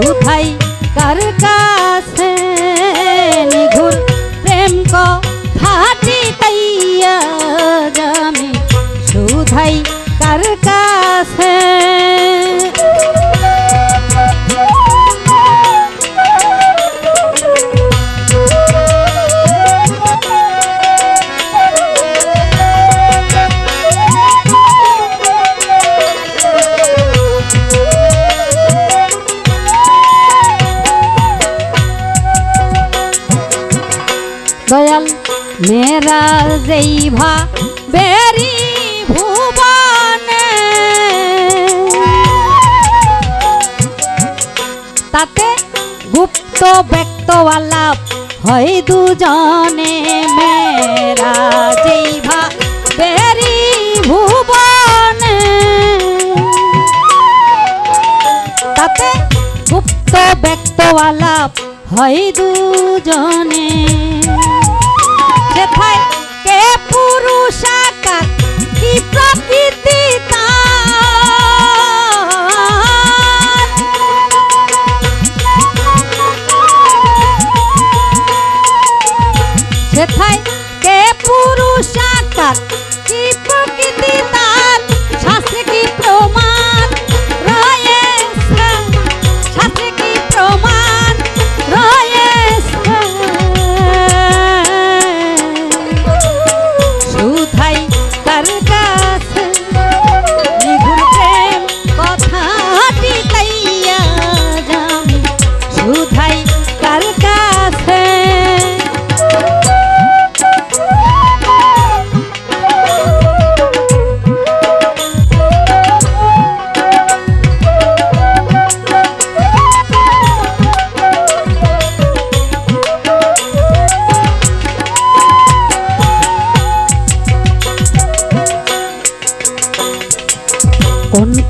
কোথায় কার কার মেরা যেই ভা বেরি ভুবনে। তাতে গুপ্ত ব্যক্ত আলাপ হয় দুজনে মেরা যেই ভা বেরি ভুবনে। তাতে গুপ্ত ব্যক্ত আলাপ হয় দুজনে যেথায় কে পুরুষাকার কি প্রকৃতি সেথায় কে পুরুষাকার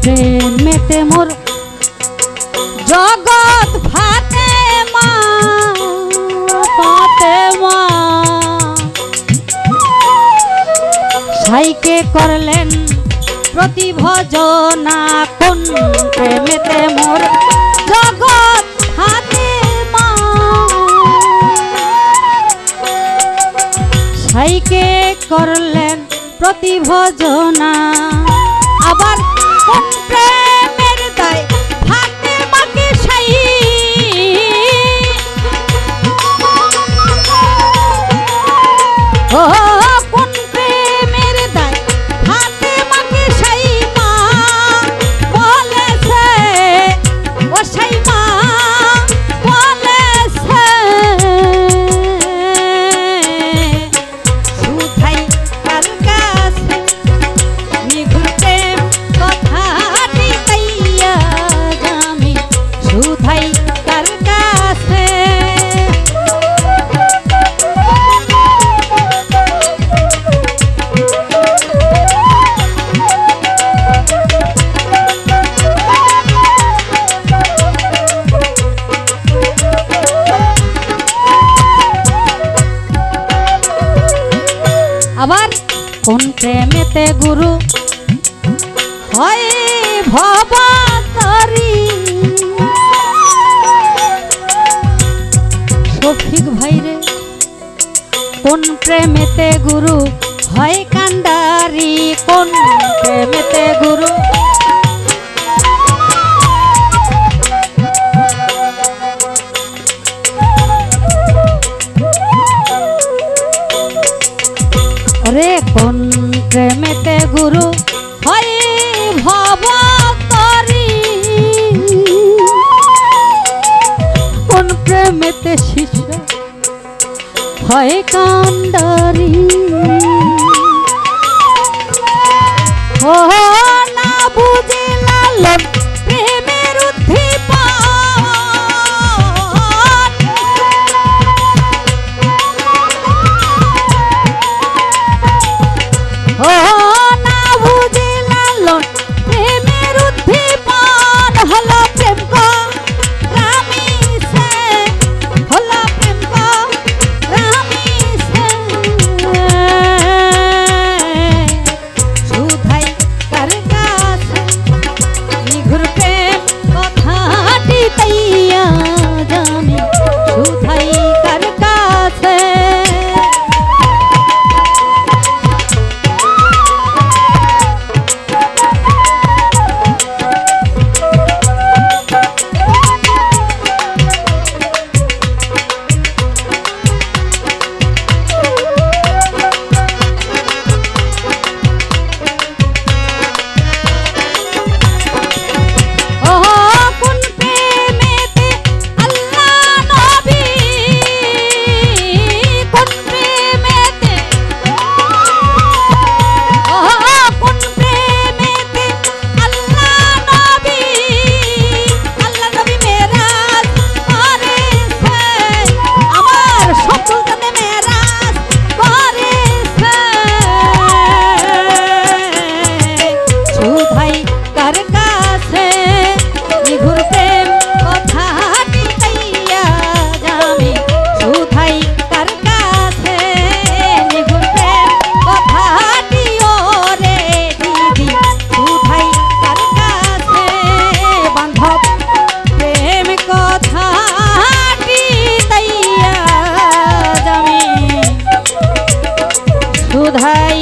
কোন প্রেমেতে মোর জগৎ ফাতে মা মা। সাইকে করলেন প্রতিভজনা কোন প্রেমেতে মোর জগৎ হাতে মা। সাইকে করলেন প্রতিভজনা, আবার কোন কোন প্রেমেতে গুরু? হয় ভবাতারি। শফিক ভাইরে কোন প্রেমেতে গুরু? হয় কান্ডারি কোন রে কোন প্রেমেতে গুরু? হয় ভবতরি কোন প্রেমেতে শিষ্য? হয় কান্ডারি। ও না বুঝে লালন ভাই